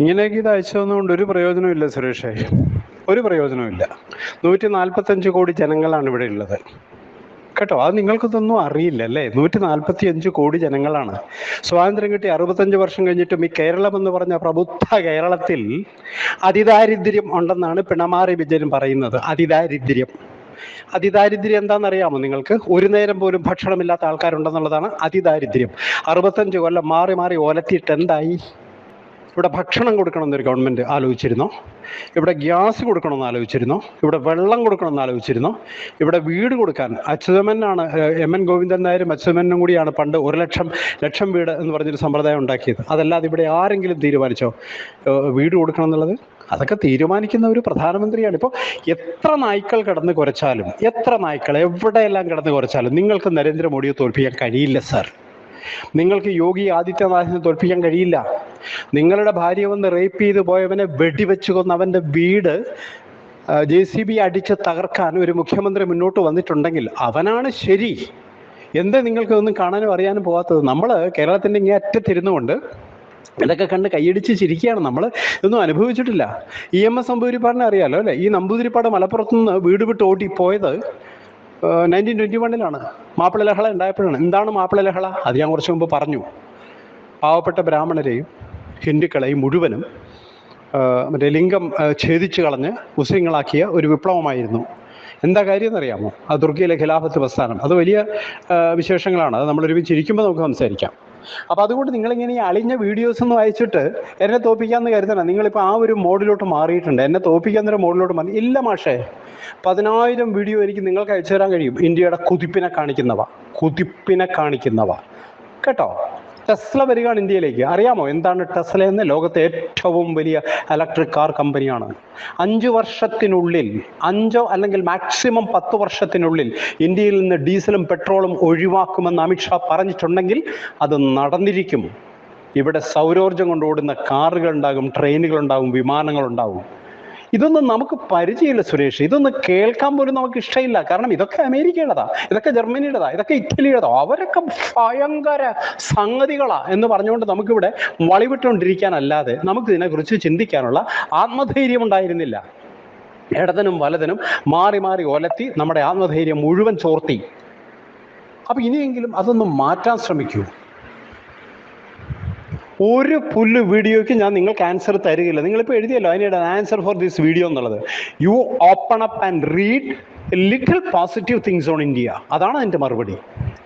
ഇങ്ങനെയൊക്കെ ഇത് അയച്ചു തന്നുകൊണ്ട് ഒരു പ്രയോജനമില്ല സുരേഷേ. ഒരു പ്രയോജനമില്ല നൂറ്റി നാൽപ്പത്തഞ്ച് കോടി ജനങ്ങളാണ് ഇവിടെ ഉള്ളത്. കേട്ടോ അത് നിങ്ങൾക്കിതൊന്നും അറിയില്ല അല്ലേ? നൂറ്റി നാൽപ്പത്തി അഞ്ച് കോടി ജനങ്ങളാണ്. സ്വാതന്ത്ര്യം കിട്ടി അറുപത്തഞ്ച് വർഷം കഴിഞ്ഞിട്ടും ഈ കേരളം എന്ന് പറഞ്ഞ പ്രബുദ്ധ കേരളത്തിൽ അതിദാരിദ്ര്യം ഉണ്ടെന്നാണ് പിണമാറി വിജയൻ പറയുന്നത്. അതിദാരിദ്ര്യം. അതിദാരിദ്ര്യം എന്താണെന്നറിയാമോ നിങ്ങൾക്ക്? ഒരു നേരം പോലും ഭക്ഷണമില്ലാത്ത ആൾക്കാരുണ്ടെന്നുള്ളതാണ് അതിദാരിദ്ര്യം. അറുപത്തഞ്ച് കൊല്ലം മാറി മാറി ഓലത്തിയിട്ട് എന്തായി? ഇവിടെ ഭക്ഷണം കൊടുക്കണമെന്നൊരു ഗവൺമെന്റ് ആലോചിച്ചിരുന്നോ. ഇവിടെ ഗ്യാസ് കൊടുക്കണമെന്ന് ആലോചിച്ചിരുന്നോ. ഇവിടെ വെള്ളം കൊടുക്കണമെന്ന് ആലോചിച്ചിരുന്നോ. ഇവിടെ വീട് കൊടുക്കാൻ അച്യുതമനാണ് എം എൻ ഗോവിന്ദൻ നായരും അച്യുതമനും കൂടിയാണ് പണ്ട് ഒരു ലക്ഷം ലക്ഷം വീട് എന്ന് പറഞ്ഞൊരു സമ്പ്രദായം ഉണ്ടാക്കിയത്. അതല്ലാതെ ഇവിടെ ആരെങ്കിലും തീരുമാനിച്ചോ? വീട് കൊടുക്കണം എന്നുള്ളത്? അതൊക്കെ തീരുമാനിക്കുന്ന ഒരു പ്രധാനമന്ത്രിയാണ്. ഇപ്പോൾ എത്ര നായ്ക്കൾ കിടന്ന് കുറച്ചാലും എത്ര നായ്ക്കൾ എവിടെയെല്ലാം കിടന്ന് കുറച്ചാലും നിങ്ങൾക്ക് നരേന്ദ്രമോദിയെ തോൽപ്പിക്കാൻ കഴിയില്ല സാർ. നിങ്ങൾക്ക് യോഗി ആദിത്യനാഥിനെ തോൽപ്പിക്കാൻ കഴിയില്ല. നിങ്ങളുടെ ഭാര്യ വന്ന് റേപ്പ് ചെയ്ത് പോയവനെ വെടിവെച്ച് കൊന്ന് അവന്റെ വീട് ജെ സി ബി അടിച്ച് തകർക്കാൻ ഒരു മുഖ്യമന്ത്രി മുന്നോട്ട് വന്നിട്ടുണ്ടെങ്കിൽ അവനാണ് ശരി. എന്ത് നിങ്ങൾക്ക് ഒന്നും കാണാനും അറിയാനും പോകാത്തത് നമ്മൾ കേരളത്തിന്റെ ഇങ്ങനെ അറ്റത്തിരുന്നുകൊണ്ട് ഇതൊക്കെ കണ്ട് കൈയടിച്ച് ചിരിക്കുകയാണ്. നമ്മൾ ഇതൊന്നും അനുഭവിച്ചിട്ടില്ല. ഇ എം എസ് നമ്പൂതിരിപ്പാടിനെ അറിയാലോ അല്ലേ? ഈ നമ്പൂതിരിപ്പാട് മലപ്പുറത്തുനിന്ന് വീട് വിട്ട് ഓടി പോയത് നയന്റീൻ ട്വന്റി വണ്ണിലാണ് മാപ്പിള ലഹള ഉണ്ടായപ്പോഴാണ്. എന്താണ് മാപ്പിള ലഹള? അത് ഞാൻ കുറച്ച് മുമ്പ് പറഞ്ഞു. പാവപ്പെട്ട ബ്രാഹ്മണരെയും ഹിന്ദുക്കളെയും മുഴുവനും മറ്റേ ലിംഗം ഛേദിച്ച് കളഞ്ഞ് മുസ്ലിങ്ങളാക്കിയ ഒരു വിപ്ലവമായിരുന്നു. എന്താ കാര്യം എന്നറിയാമോ ആ തുർക്കിയിലെ ഖിലാഫത്ത് പ്രസ്ഥാനം. അത് വലിയ വിശേഷങ്ങളാണ്. അത് നമ്മൾ ഒരുമിച്ച് ഇരിക്കുമ്പോൾ നമുക്ക് സംസാരിക്കാം. അപ്പോൾ അതുകൊണ്ട് നിങ്ങളിങ്ങനെ ഈ അളിഞ്ഞ വീഡിയോസ് ഒന്നും അയച്ചിട്ട് എന്നെ തോപ്പിക്കാമെന്ന് കരുതണം നിങ്ങളിപ്പോൾ ആ ഒരു മോഡിലോട്ട് മാറിയിട്ടുണ്ട്. എന്നെ തോപ്പിക്കാന്നൊരു മോഡിലോട്ട് മാറി. ഇല്ല മാഷേ. പതിനായിരം വീഡിയോ എനിക്ക് നിങ്ങൾക്ക് അയച്ചു തരാൻ കഴിയും. ഇന്ത്യയുടെ കുതിപ്പിനെ കാണിക്കുന്നവ. കുതിപ്പിനെ കാണിക്കുന്നവ. കേട്ടോ? ടെസ്ല വരികയാണ് ഇന്ത്യയിലേക്ക്. അറിയാമോ? എന്താണ് ടെസ്ല എന്ന്? ലോകത്തെ ഏറ്റവും വലിയ ഇലക്ട്രിക് കാർ കമ്പനിയാണ് അഞ്ച് വർഷത്തിനുള്ളിൽ അഞ്ചോ അല്ലെങ്കിൽ മാക്സിമം പത്ത് വർഷത്തിനുള്ളിൽ ഇന്ത്യയിൽ നിന്ന് ഡീസലും പെട്രോളും ഒഴിവാക്കുമെന്ന് അമിത്ഷാ പറഞ്ഞിട്ടുണ്ടെങ്കിൽ അത് നടന്നിരിക്കും. ഇവിടെ സൗരോർജം കൊണ്ടോടുന്ന കാറുകൾ ഉണ്ടാകും ട്രെയിനുകൾ ഉണ്ടാകും വിമാനങ്ങൾ ഉണ്ടാകും. ഇതൊന്നും നമുക്ക് പരിചയമില്ല സുരേഷ്. ഇതൊന്നും കേൾക്കാൻ പോലും നമുക്ക് ഇഷ്ടമില്ല. കാരണം ഇതൊക്കെ അമേരിക്കയുടേതാ ഇതൊക്കെ ജർമ്മനിയുടേതാ ഇതൊക്കെ ഇറ്റലിയുടേതാ. അവരൊക്കെ ഭയങ്കര സംഗതികളാ എന്ന് പറഞ്ഞുകൊണ്ട് നമുക്കിവിടെ വളിവിട്ടുകൊണ്ടിരിക്കാനല്ലാതെ നമുക്ക് ഇതിനെക്കുറിച്ച് ചിന്തിക്കാനുള്ള ആത്മധൈര്യം ഉണ്ടായിരുന്നില്ല. ഇടതനും വലതനും മാറി മാറി ഒലത്തി നമ്മുടെ ആത്മധൈര്യം മുഴുവൻ ചോർത്തി. അപ്പൊ ഇനിയെങ്കിലും അതൊന്നും മാറ്റാൻ ശ്രമിക്കൂ. ഒരു പുല്ല് വീഡിയോയ്ക്ക് ഞാൻ നിങ്ങൾക്ക് ആൻസർ തരികയില്ല. നിങ്ങളിപ്പോൾ എഴുതിയല്ലോ അതിനിടെ ആൻസർ ഫോർ ദിസ് വീഡിയോ എന്നുള്ളത്. You open up and read little positive things on India അതാണ് അതിന്റെ മറുപടി.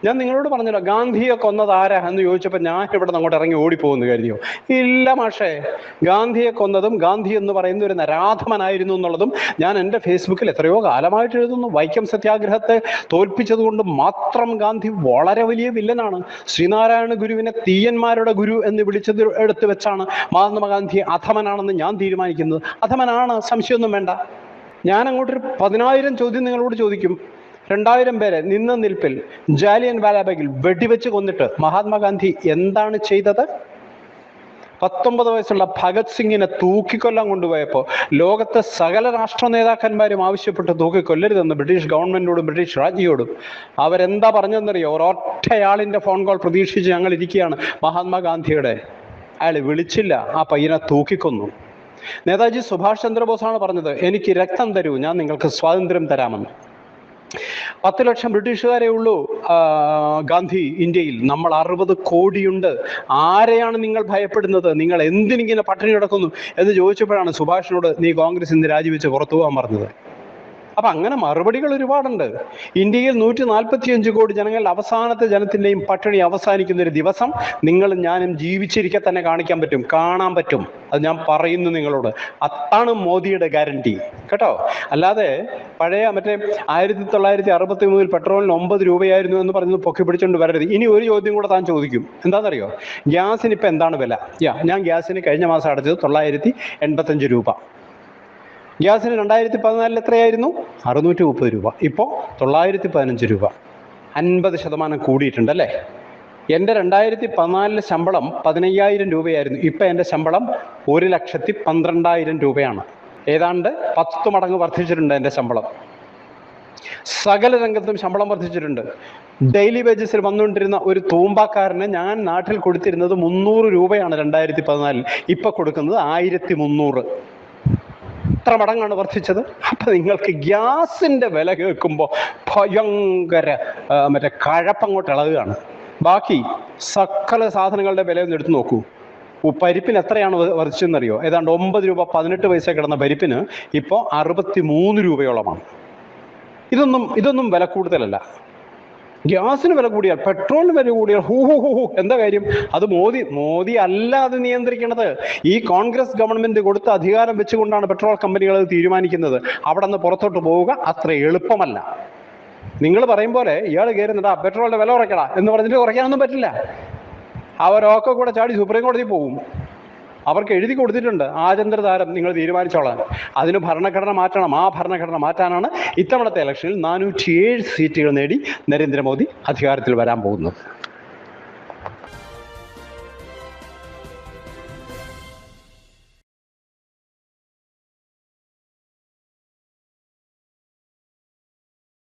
ഞാൻ നിങ്ങളോട് പറഞ്ഞല്ലോ ഗാന്ധിയെ കൊന്നത് ആരാ? എന്ന് ചോദിച്ചപ്പോൾ ഞാൻ ഇവിടെ നിന്ന് അങ്ങോട്ട് ഇറങ്ങി ഓടിപ്പോകുന്നു കരുതിയോ? ഇല്ല മാഷേ ഗാന്ധിയെ കൊന്നതും ഗാന്ധി എന്ന് പറയുന്ന ഒരു നരാധമനായിരുന്നു എന്നുള്ളതും ഞാൻ എന്റെ ഫേസ്ബുക്കിൽ എത്രയോ കാലമായിട്ട് എഴുതുന്നു. വൈക്കം സത്യാഗ്രഹത്തെ തോൽപ്പിച്ചത് കൊണ്ട് മാത്രം ഗാന്ധി വളരെ വലിയ വില്ലനാണ്. ശ്രീനാരായണ ഗുരുവിനെ തീയന്മാരുടെ ഗുരു എന്ന് വിളിച്ചത് എടുത്തു വെച്ചാണ് മഹാത്മാഗാന്ധി അധമനാണെന്ന് ഞാൻ തീരുമാനിക്കുന്നത്. അധമനാണ് സംശയമൊന്നും വേണ്ട. ഞാൻ അങ്ങോട്ടൊരു പതിനായിരം ചോദ്യം നിങ്ങളോട് ചോദിക്കും. രണ്ടായിരം പേരെ നിന്ന നിൽപ്പിൽ ജാലിയൻ വാലാബാഗിൽ വെടിവെച്ച് കൊന്നിട്ട് മഹാത്മാഗാന്ധി എന്താണ് ചെയ്തത്? പത്തൊമ്പത് വയസ്സുള്ള ഭഗത് സിംഗിനെ തൂക്കിക്കൊല്ലാൻ കൊണ്ടുപോയപ്പോൾ ലോകത്തെ സകല രാഷ്ട്ര നേതാക്കന്മാരും ആവശ്യപ്പെട്ട് തൂക്കിക്കൊല്ലരുതെന്ന് ബ്രിട്ടീഷ് ഗവൺമെന്റിനോടും ബ്രിട്ടീഷ് രാജ്ഞിയോടും അവരെന്താ പറഞ്ഞതെന്നറിയോ? ഒരൊറ്റയാളിന്റെ ഫോൺ കോൾ പ്രതീക്ഷിച്ച് ഞങ്ങൾ ഇരിക്കുകയാണ്. മഹാത്മാഗാന്ധിയുടെ അയാൾ വിളിച്ചില്ല. ആ പയ്യനെ തൂക്കിക്കൊന്നു. നേതാജി സുഭാഷ് ചന്ദ്രബോസാണ് പറഞ്ഞത് എനിക്ക് രക്തം തരൂ ഞാൻ നിങ്ങൾക്ക് സ്വാതന്ത്ര്യം തരാമെന്ന്. പത്ത് ലക്ഷം ബ്രിട്ടീഷുകാരെ ഉള്ളൂ. ഗാന്ധി ഇന്ത്യയിൽ. നമ്മൾ അറുപത് കോടിയുണ്ട്. ആരെയാണ് നിങ്ങൾ ഭയപ്പെടുന്നത്? നിങ്ങൾ എന്തിനിങ്ങനെ പട്ടിണി കിടക്കുന്നു? എന്ന് ചോദിച്ചപ്പോഴാണ് സുഭാഷിനോട് നീ കോൺഗ്രസ് ഇന്ന് രാജിവെച്ച് പുറത്തു പോകാൻ പറഞ്ഞത്. അപ്പൊ അങ്ങനെ മറുപടികൾ ഒരുപാടുണ്ട്. ഇന്ത്യയിൽ നൂറ്റി നാൽപ്പത്തിയഞ്ച് കോടി ജനങ്ങൾ അവസാനത്തെ ജനത്തിന്റെയും പട്ടിണി അവസാനിക്കുന്ന ഒരു ദിവസം നിങ്ങൾ ഞാനും ജീവിച്ചിരിക്കെ തന്നെ കാണിക്കാൻ പറ്റും കാണാൻ പറ്റും. അത് ഞാൻ പറയുന്നു നിങ്ങളോട്. അതാണ് മോദിയുടെ ഗ്യാരണ്ടി. കേട്ടോ? അല്ലാതെ പഴയ മറ്റേ ആയിരത്തി തൊള്ളായിരത്തി അറുപത്തി മൂന്നിൽ പെട്രോളിന് ഒമ്പത് രൂപയായിരുന്നു എന്ന് പറഞ്ഞത് പൊക്കി പിടിച്ചുകൊണ്ട് വരരുത്. ഇനി ഒരു ചോദ്യം കൂടെ താൻ ചോദിക്കും. എന്താണെന്നറിയോ ഗ്യാസിന് ഇപ്പൊ എന്താണ് വില? യാ ഞാൻ ഗ്യാസിന് കഴിഞ്ഞ മാസം അടച്ചത് തൊള്ളായിരത്തി രൂപ. ഗ്യാസിന് രണ്ടായിരത്തി പതിനാലിൽ എത്രയായിരുന്നു? അറുന്നൂറ്റി മുപ്പത് രൂപ. ഇപ്പോൾ തൊള്ളായിരത്തി പതിനഞ്ച് രൂപ. അൻപത് ശതമാനം കൂടിയിട്ടുണ്ട് അല്ലേ? എന്റെ രണ്ടായിരത്തി പതിനാലിലെ ശമ്പളം പതിനയ്യായിരം രൂപയായിരുന്നു. ഇപ്പം എന്റെ ശമ്പളം ഒരു ലക്ഷത്തി പന്ത്രണ്ടായിരം രൂപയാണ്. ഏതാണ്ട് പത്ത് മടങ്ങ് വർദ്ധിച്ചിട്ടുണ്ട് എന്റെ ശമ്പളം. സകല രംഗത്തും ശമ്പളം വർദ്ധിച്ചിട്ടുണ്ട്. ഡെയിലി വേജസിൽ വന്നുകൊണ്ടിരുന്ന ഒരു തൂമ്പാക്കാരന് ഞാൻ നാട്ടിൽ കൊടുത്തിരുന്നത് മുന്നൂറ് രൂപയാണ് രണ്ടായിരത്തി പതിനാലിൽ ഇപ്പൊ കൊടുക്കുന്നത് ആയിരത്തി മുന്നൂറ് എത്ര മടങ്ങാണ് വർദ്ധിച്ചത്? അപ്പൊ നിങ്ങൾക്ക് ഗ്യാസിന്റെ വില കേൾക്കുമ്പോൾ ഭയങ്കര മറ്റേ കഴപ്പങ്ങോട്ട് ഇളകുകയാണ്. ബാക്കി സകല സാധനങ്ങളുടെ വില ഒന്ന് എടുത്തു നോക്കൂ. പരിപ്പിന് എത്രയാണ് വർദ്ധിച്ചെന്നറിയോ ഏതാണ്ട് ഒമ്പത് രൂപ പതിനെട്ട് പൈസ കിടന്ന പരിപ്പിന് ഇപ്പോൾ അറുപത്തി മൂന്ന് രൂപയോളമാണ്. ഇതൊന്നും ഇതൊന്നും വില കൂടുതലല്ല. ഗ്യാസിന് വില കൂടിയാൽ പെട്രോളിന് വില കൂടിയാൽ ഹൂ ഹൂ ഹൂ എന്താ കാര്യം? അത് മോദി മോദി അല്ല അത് നിയന്ത്രിക്കണത്. ഈ കോൺഗ്രസ് ഗവൺമെന്റ് കൊടുത്ത അധികാരം വെച്ചുകൊണ്ടാണ് പെട്രോൾ കമ്പനികൾ അത് തീരുമാനിക്കുന്നത്. അവിടെ നിന്ന് പുറത്തോട്ട് പോവുക അത്ര എളുപ്പമല്ല. നിങ്ങൾ പറയും പോലെ ഇയാൾ കയറുന്നുണ്ടാ പെട്രോളിന്റെ വില കുറയ്ക്കടാ എന്ന് പറഞ്ഞിട്ട് കുറയ്ക്കാനൊന്നും പറ്റില്ല. അവരൊക്കെ കൂടെ ചാടി സുപ്രീം കോടതി പോകും അവർക്ക് എഴുതി കൊടുത്തിട്ടുണ്ട് ആചന്ദ്രതാരം നിങ്ങൾ തീരുമാനിച്ചോളാൻ. അതിന് ഭരണഘടന മാറ്റണം ആ ഭരണഘടന മാറ്റാനാണ് ഇത്തവണത്തെ ഇലക്ഷനിൽ നാനൂറ്റിയേഴ് സീറ്റുകൾ നേടി നരേന്ദ്രമോദി അധികാരത്തിൽ വരാൻ പോകുന്നത്.